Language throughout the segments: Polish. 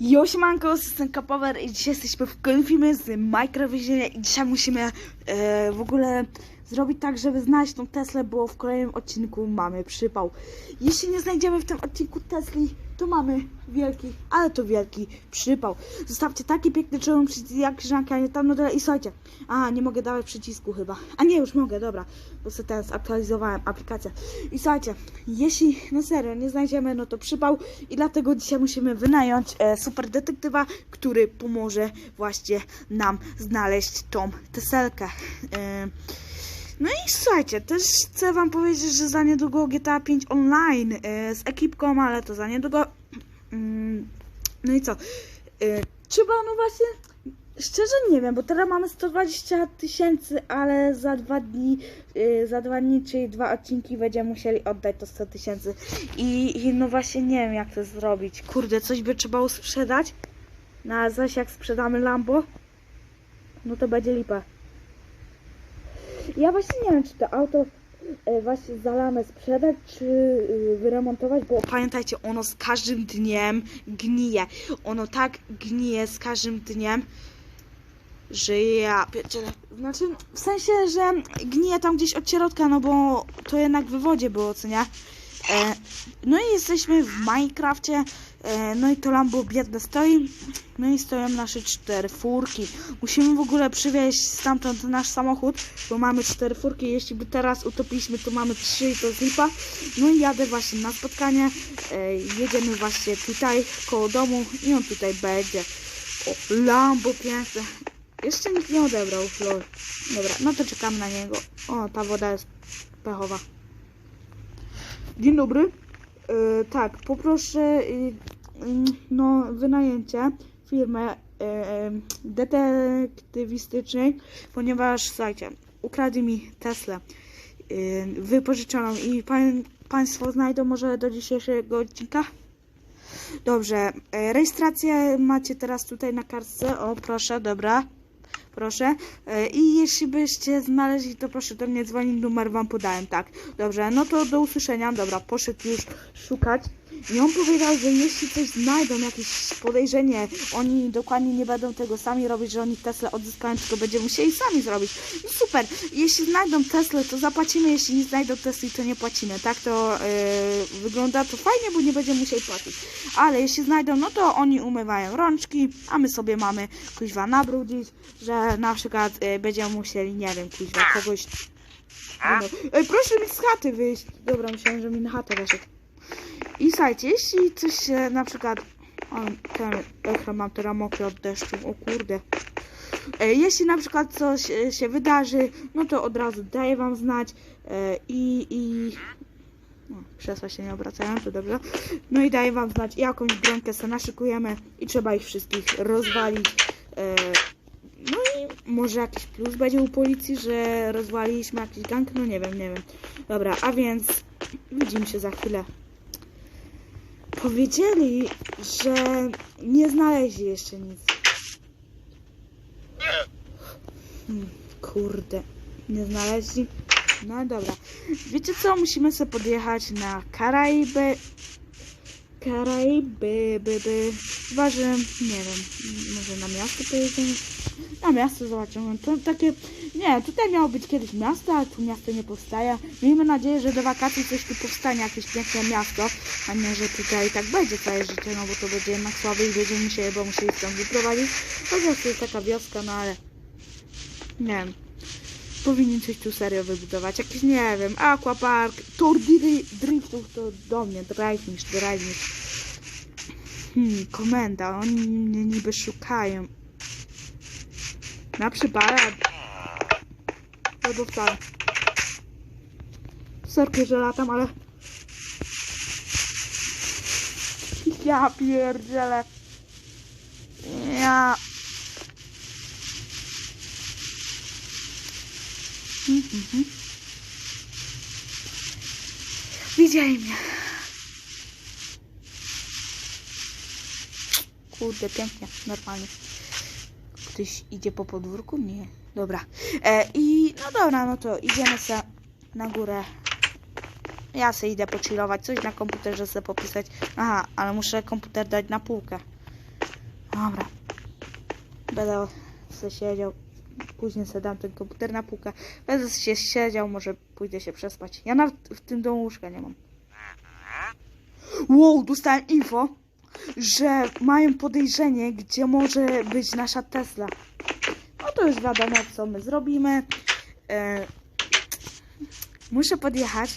Jo, siemanko, jestem Kapower i dzisiaj jesteśmy w kolejnym filmie z Minecraft i dzisiaj musimy e, w ogóle zrobić tak, żeby znaleźć tą Teslę, bo w kolejnym odcinku mamy przypał. Jeśli nie znajdziemy w tym odcinku Tesli, to mamy wielki, ale to wielki przypał. Zostawcie taki piękny czerwony przycisk jak krzyżanka, a nie tam na dole i słuchajcie. A, nie mogę dawać przycisku chyba. A nie, już mogę, dobra, bo sobie teraz aktualizowałem aplikację. I słuchajcie, jeśli, no serio, nie znajdziemy, no to przypał i dlatego dzisiaj musimy wynająć e, super detektywa, który pomoże właśnie nam znaleźć tą teselkę. E, no i słuchajcie, też chcę wam powiedzieć, że za niedługo GTA 5 online e, z ekipką, ale to za niedługo. Mm, no i co? E, trzeba, no właśnie, szczerze nie wiem, bo teraz mamy 120 tysięcy, ale za dwa dni, e, za dwa dni, czyli dwa odcinki będziemy musieli oddać to 100 tysięcy. I, I no właśnie nie wiem, jak to zrobić. Kurde, coś by trzeba było sprzedać. No a zaś jak sprzedamy Lambo, no to będzie lipa. Ja właśnie nie wiem, czy to auto e, właśnie za lamę sprzedać, czy y, wyremontować, bo pamiętajcie, ono z każdym dniem gnije. Ono tak gnije z każdym dniem, że ja pierdzielę. Znaczy, w sensie, że gnije tam gdzieś od środka, no bo to jednak w wodzie było, co nie? E, no i jesteśmy w Minecrafcie. E, no i to Lambo biedne stoi. No i stoją nasze cztery furki. Musimy w ogóle przywieźć stamtąd nasz samochód, bo mamy cztery furki. Jeśli by teraz utopiliśmy, to mamy trzy i to z lipa. No i jadę właśnie na spotkanie. E, jedziemy właśnie tutaj koło domu i on tutaj będzie. O, Lambo piękne. Jeszcze nikt nie odebrał. Lol. Dobra, no to czekam na niego. O, ta woda jest pechowa. Dzień dobry. E, tak, poproszę mm, no, wynajęcie firmy e, detektywistycznej, ponieważ, słuchajcie, ukradli mi Teslę e, wypożyczoną i pan, Państwo znajdą może do dzisiejszego odcinka? Dobrze, rejestrację macie teraz tutaj na kartce, o proszę, dobra. Proszę. E, I jeśli byście znaleźli, to proszę do mnie dzwonić, numer wam podałem, tak. Dobrze, no to do usłyszenia. Dobra, poszedł już szukać. I on powiedział, że jeśli coś znajdą, jakieś podejrzenie, oni dokładnie nie będą tego sami robić, że oni Tesla odzyskają, tylko będziemy musieli sami zrobić. No super, jeśli znajdą Tesla, to zapłacimy, jeśli nie znajdą Tesla, to nie płacimy. Tak to yy, wygląda to fajnie, bo nie będziemy musieli płacić. Ale jeśli znajdą, no to oni umywają rączki, a my sobie mamy kuźwa nabrudzić, że na przykład yy, będziemy musieli, nie wiem, kuźwa kogoś... Ej, proszę mi z chaty wyjść. Dobra, myślałem, że mi na chatę weszedł. I słuchajcie, jeśli coś się na przykład. O, ten ekran mam teraz mokry od deszczu, o kurde. E, jeśli na przykład coś e, się wydarzy, no to od razu daję wam znać e, i. i no, krzesła się nie obracają, to dobrze. No i daję wam znać, jakąś bronkę sobie naszykujemy i trzeba ich wszystkich rozwalić. No i może jakiś plus będzie u policji, że rozwaliliśmy jakiś gang, no nie wiem, nie wiem. Dobra, a więc widzimy się za chwilę. Powiedzieli, że nie znaleźli jeszcze nic. Hmm, kurde, nie znaleźli. No dobra. Wiecie co? Musimy sobie podjechać na Karaiby. Karaiby, by, by. Chyba, że nie wiem, może na miasto pojedziemy. Na miasto zobaczymy. To takie. Nie, tutaj miało być kiedyś miasto, ale tu miasto nie powstaje. Miejmy nadzieję, że do wakacji coś tu powstanie, jakieś piękne miasto, a nie, że tutaj tak będzie całe życie, no bo to będzie jednak słabe i będziemy się chyba musieli stąd wyprowadzić. To jest taka wioska, no ale nie wiem. Powinien coś tu serio wybudować. Jakiś, nie wiem, aquapark, tour dri- driftów to do mnie, drive niż. Hmm, komenda, oni mnie niby szukają. Na przypale. Albo wcale. Sorki, że latam, ale... Ja pierdzielę. Ja... Mhm, mnie. Kurde, pięknie, normalnie. Ktoś idzie po podwórku? Nie. Dobra. E, I no dobra, no to idziemy se na górę. Ja se idę pochillować, coś na komputerze sobie popisać. Aha, ale muszę komputer dać na półkę. Dobra. Będę se siedział. Później sobie dam ten komputer na półkę. Będę się siedział, może pójdę się przespać. Ja nawet w tym domu łóżka nie mam. Wow, dostałem info, że mają podejrzenie, gdzie może być nasza Tesla. No to już wiadomo, co my zrobimy. E, muszę podjechać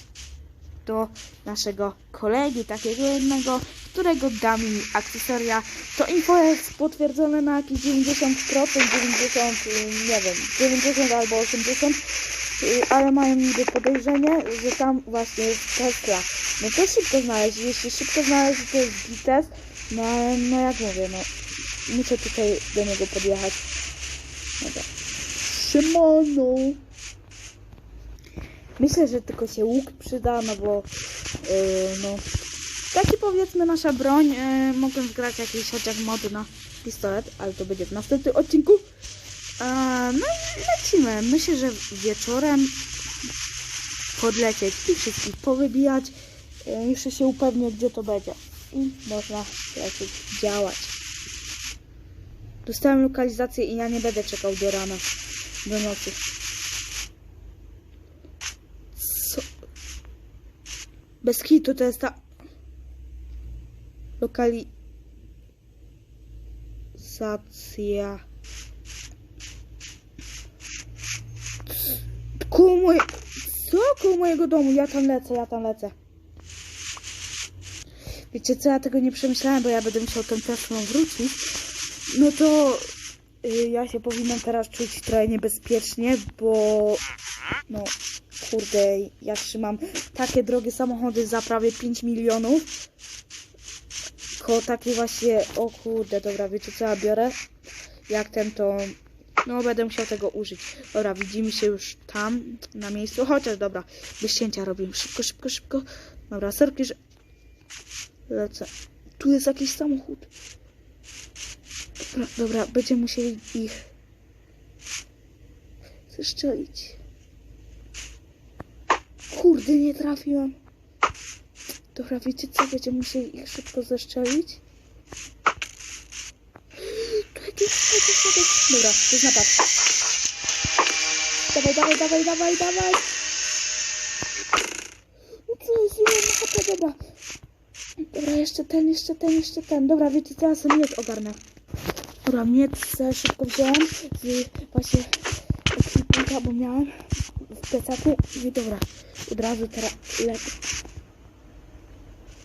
do naszego kolegi, takiego jednego, którego da mi akcesoria. To info jest potwierdzone na jakieś 90%, 90, y, nie wiem, 90 albo 80, y, ale mają niby podejrzenie, że tam właśnie jest Tesla. No to szybko znaleźć, jeśli szybko znaleźć, to jest Gites, no, no jak mówię, no muszę tutaj do niego podjechać. Dobra. Siemano! Myślę, że tylko się łuk przyda, no bo yy, no taki powiedzmy nasza broń. Yy, mogę zgrać jakiś chociaż mod na pistolet, ale to będzie w następnym odcinku. Yy, no i lecimy. Myślę, że wieczorem podlecieć i wszystkich powybijać. Yy, jeszcze się upewnię, gdzie to będzie. I można lecieć, działać. Dostałem lokalizację i ja nie będę czekał do rana, do nocy. Co? Bez hitu to jest ta lokalizacja. Koło moje... Co? Koło mojego domu. Ja tam lecę, ja tam lecę. Wiecie co, ja tego nie przemyślałem, bo ja będę musiał tą Teslą wrócić. No to y, ja się powinnam teraz czuć trochę niebezpiecznie, bo no kurde, ja trzymam takie drogie samochody za prawie 5 milionów. Koło takie właśnie, o kurde, dobra, wiecie co ja biorę? Jak ten to, no będę musiał tego użyć. Dobra, widzimy się już tam, na miejscu, chociaż dobra, bez robimy, szybko, szybko, szybko. Dobra, serki, że... Lecę. Tu jest jakiś samochód. Dobra, dobra, będziemy musieli ich zeszczelić. Kurde, nie trafiłem. Dobra, wiecie co? Będziemy musieli ich szybko zeszczelić. Dobra, to jest napad. Dawaj, dawaj, dawaj, dawaj, dawaj. No co jest, ile na HP, dobra. Dobra, jeszcze ten, jeszcze ten, jeszcze ten. Dobra, wiecie? Ja sobie miecz ogarnę. Dobra, miecz sobie szybko wziąłem z właśnie ekwipunka, bo miałem w plecaku. I dobra, od razu teraz lecę.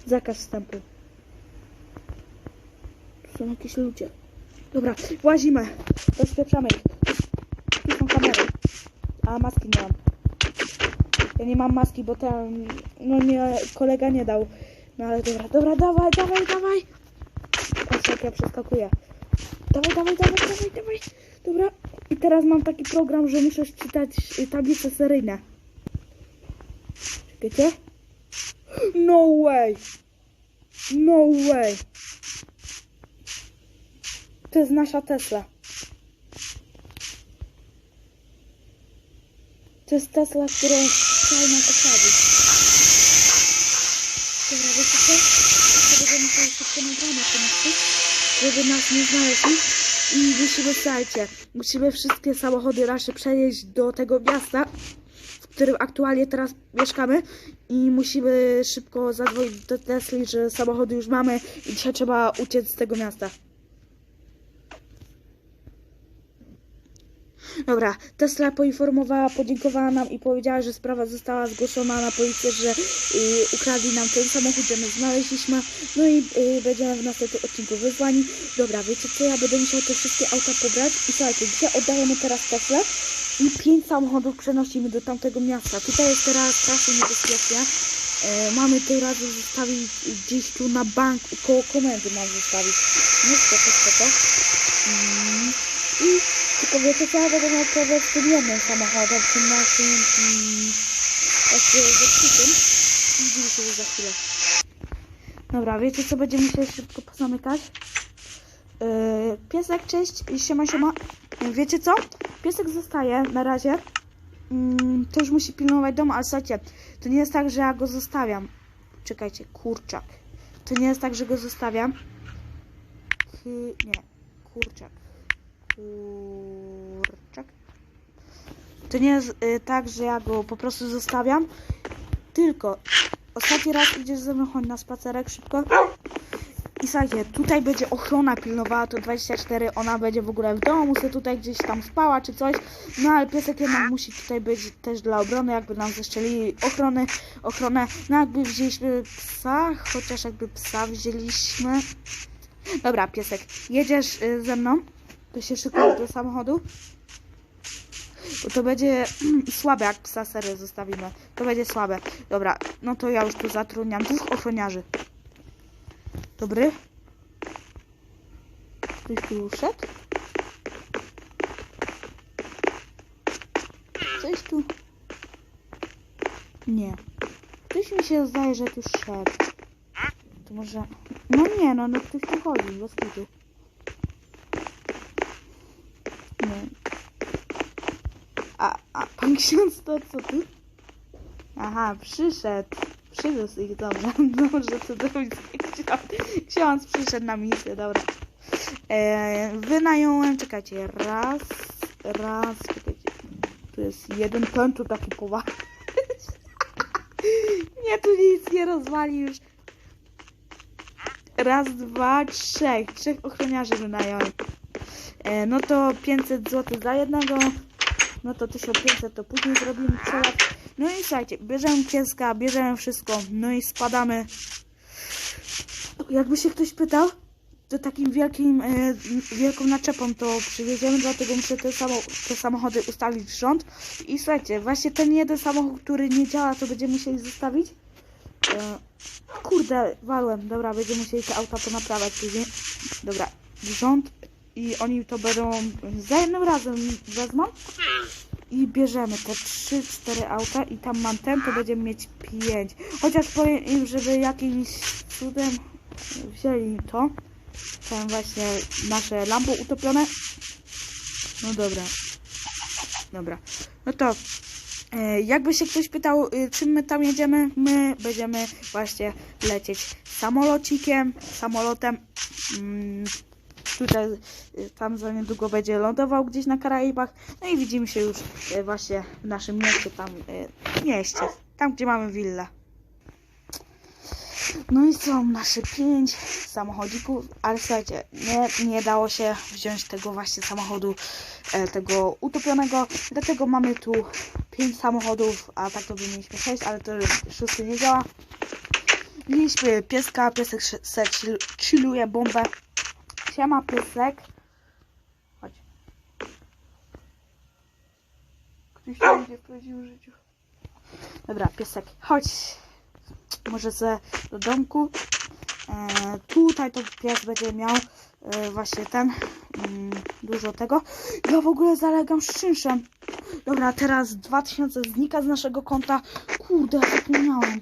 Zakaz wstępu. Tu są jakieś ludzie. Dobra, łazimy. Rozpieprzamy ich. Tu są kamery. A maski nie mam. Ja nie mam maski, bo ten, no nie, kolega nie dał. No ale dobra, dobra, dawaj, dawaj, dawaj. Patrz jak ja przeskakuję. Dawaj, dawaj, dawaj, dawaj, dawaj. Dobra. I teraz mam taki program, że muszę czytać y, tablice seryjne. Czekajcie. No way. No way. To jest nasza Tesla. To jest Tesla, którą chciał nam osadzić. Dobra, wiecie co? Musiał szybko te misy, żeby nas nie znaleźli. I musimy, słuchajcie, musimy wszystkie samochody nasze przenieść do tego miasta, w którym aktualnie teraz mieszkamy i musimy szybko zadzwonić do Tesli, że samochody już mamy i dzisiaj trzeba uciec z tego miasta. Dobra, Tesla poinformowała, podziękowała nam i powiedziała, że sprawa została zgłoszona na policję, że y, ukradli nam ten samochód, że my znaleźliśmy, no i y, będziemy w następnym odcinku wyzwani. Dobra, wiecie co, ja będę musiał te wszystkie auta pobrać i słuchajcie, dzisiaj oddajemy teraz Tesla i pięć samochodów przenosimy do tamtego miasta. Tutaj jest teraz strasznie niebezpiecznie. Mamy teraz zostawić gdzieś tu na bank, koło komendy mam zostawić. No spoko, spoko. Mm. I tylko wiecie co, ja będę miał problem z tym jednym samochodem, tym naszym mm, właśnie zepsutym. Widzimy się już za chwilę. Dobra, wiecie co, będziemy musieli szybko pozamykać. Yy, piesek, cześć, siema, siema. Wiecie co? Piesek zostaje na razie. Mm, to już musi pilnować domu, ale słuchajcie, to nie jest tak, że ja go zostawiam. Czekajcie, kurczak. To nie jest tak, że go zostawiam. Chy- nie. kurczak. Kurczak. To nie jest y, tak, że ja go po prostu zostawiam, tylko ostatni raz idziesz ze mną, chodź na spacerek szybko. I słuchajcie, tutaj będzie ochrona pilnowała to 24, ona będzie w ogóle w domu, sobie tutaj gdzieś tam spała czy coś. No ale piesek jednak musi tutaj być też dla obrony, jakby nam zeszczeli ochrony, ochronę. No jakby wzięliśmy psa, chociaż jakby psa wzięliśmy. Dobra, piesek, jedziesz y, ze mną, to się szykujesz do samochodu. Bo to będzie słabe, jak psa serio zostawimy. To będzie słabe. Dobra, no to ja już tu zatrudniam dwóch ochroniarzy. Dobry? Ktoś tu szedł? Coś tu... Nie. Ktoś mi się zdaje, że tu szedł. To może... No nie, no, no ktoś tu chodzi, bez kitu. Nie. A, a pan ksiądz to co tu? Aha, przyszedł. Przywiózł ich, dobrze. Dobrze, to ksiądz. Ksiądz przyszedł na misję, dobra. E, wynająłem, czekajcie, raz, raz, czekajcie. Tu jest jeden plan, tu taki poważny. Nie, tu nic nie rozwali już. Raz, dwa, trzech. Trzech ochroniarzy wynająłem. E, no to 500 zł za jednego. No to 1500 to później zrobimy przelot. No i słuchajcie, bierzemy pieska, bierzemy wszystko, no i spadamy. Jakby się ktoś pytał, to takim wielkim, e, wielką naczepą to przywieziemy, dlatego muszę te, samo, te samochody ustawić w rząd. I słuchajcie, właśnie ten jeden samochód, który nie działa, to będziemy musieli zostawić. E, kurde, walłem, dobra, będziemy musieli te auta ponaprawiać później. Dobra, rząd i oni to będą za jednym razem wezmą i bierzemy te 3-4 auta i tam mam ten, to będziemy mieć 5. Chociaż powiem im, żeby jakimś cudem wzięli to. Tam właśnie nasze lampo utopione. No dobra. Dobra. No to e, jakby się ktoś pytał, e, czym my tam jedziemy, my będziemy właśnie lecieć samolocikiem, samolotem. Mm, tutaj y, tam za niedługo będzie lądował gdzieś na Karaibach. No i widzimy się już y, właśnie w naszym mieście, tam y, mieście, tam gdzie mamy willę. No i są nasze pięć samochodzików, ale słuchajcie, nie, nie dało się wziąć tego właśnie samochodu, e, tego utopionego, dlatego mamy tu pięć samochodów, a tak to by mieliśmy sześć, ale to szósty nie działa. Mieliśmy pieska, piesek se chill- chilluje bombę. Siema piesek. Chodź. Ktoś się będzie w prawdziwym życiu. Dobra, piesek, chodź. Może ze do domku. E, tutaj to pies będzie miał e, właśnie ten mm, dużo tego. Ja w ogóle zalegam z czynszem. Dobra, teraz 2000 znika z naszego konta. Kurde, zapomniałem.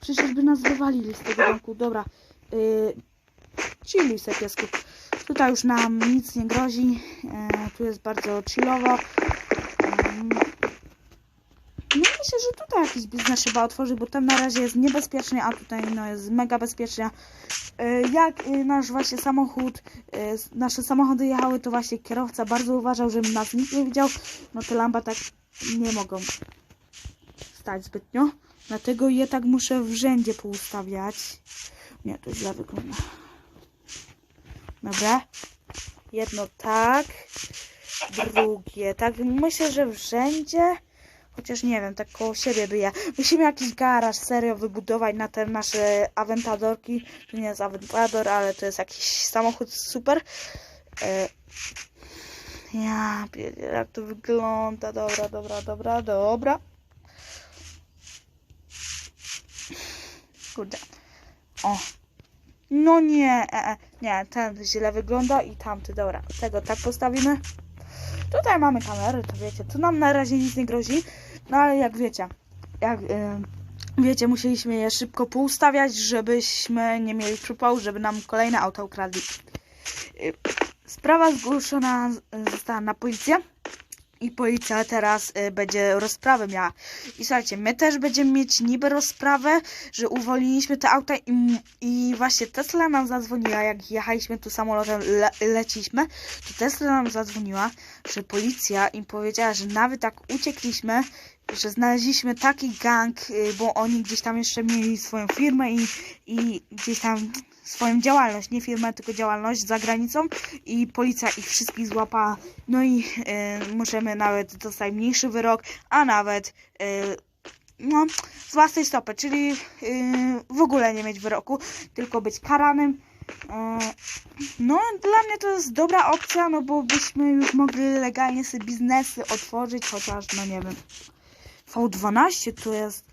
Przecież by nas wywalili z tego domku. Dobra. Y, chilluj se piesku. Tutaj już nam nic nie grozi. E, tu jest bardzo chillowo. Mm. No myślę, że tutaj jakiś biznes trzeba otworzyć, bo tam na razie jest niebezpiecznie, a tutaj no, jest mega bezpiecznie. E, Jak e, nasz właśnie samochód, e, nasze samochody jechały, to właśnie kierowca bardzo uważał, żeby nas nikt nie widział. No te lamba tak nie mogą stać zbytnio. Dlatego je tak muszę w rzędzie poustawiać. Nie, to źle wygląda. Dobra. Jedno tak. Drugie tak. Myślę, że w rzędzie. Chociaż nie wiem, tak koło siebie by je. Musimy jakiś garaż serio wybudować na te nasze Aventadorki. To nie jest Aventador, ale to jest jakiś samochód super. E... Ja, jak to wygląda. Dobra, dobra, dobra, dobra. Kurde. O. No nie, e, e, nie, ten źle wygląda i tamty, dobra, tego tak postawimy. Tutaj mamy kamery, to wiecie, to nam na razie nic nie grozi, no ale jak wiecie, jak e, wiecie, musieliśmy je szybko poustawiać, żebyśmy nie mieli przypału, żeby nam kolejne auto ukradli. E, Sprawa zgłoszona została na policję i policja teraz y, będzie rozprawę miała. I słuchajcie, my też będziemy mieć niby rozprawę, że uwolniliśmy te auta i, i właśnie Tesla nam zadzwoniła, jak jechaliśmy tu samolotem, le, leciliśmy, to Tesla nam zadzwoniła, że policja im powiedziała, że nawet jak uciekliśmy, że znaleźliśmy taki gang, y, bo oni gdzieś tam jeszcze mieli swoją firmę i, i gdzieś tam swoją działalność, nie firmę, tylko działalność za granicą i policja ich wszystkich złapała. No i y, możemy nawet dostać mniejszy wyrok, a nawet y, no, z własnej stopy, czyli y, w ogóle nie mieć wyroku, tylko być karanym. No, dla mnie to jest dobra opcja, no bo byśmy już mogli legalnie sobie biznesy otworzyć, chociaż, no nie wiem. V12 to jest.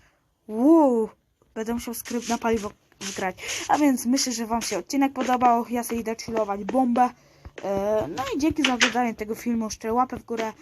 Wow! Będę musiał skrypt na paliwo wgrać. A więc myślę, że Wam się odcinek podobał. Ja sobie idę chillować bombę. E, No i dzięki za oglądanie tego filmu. Jeszcze łapę w górę.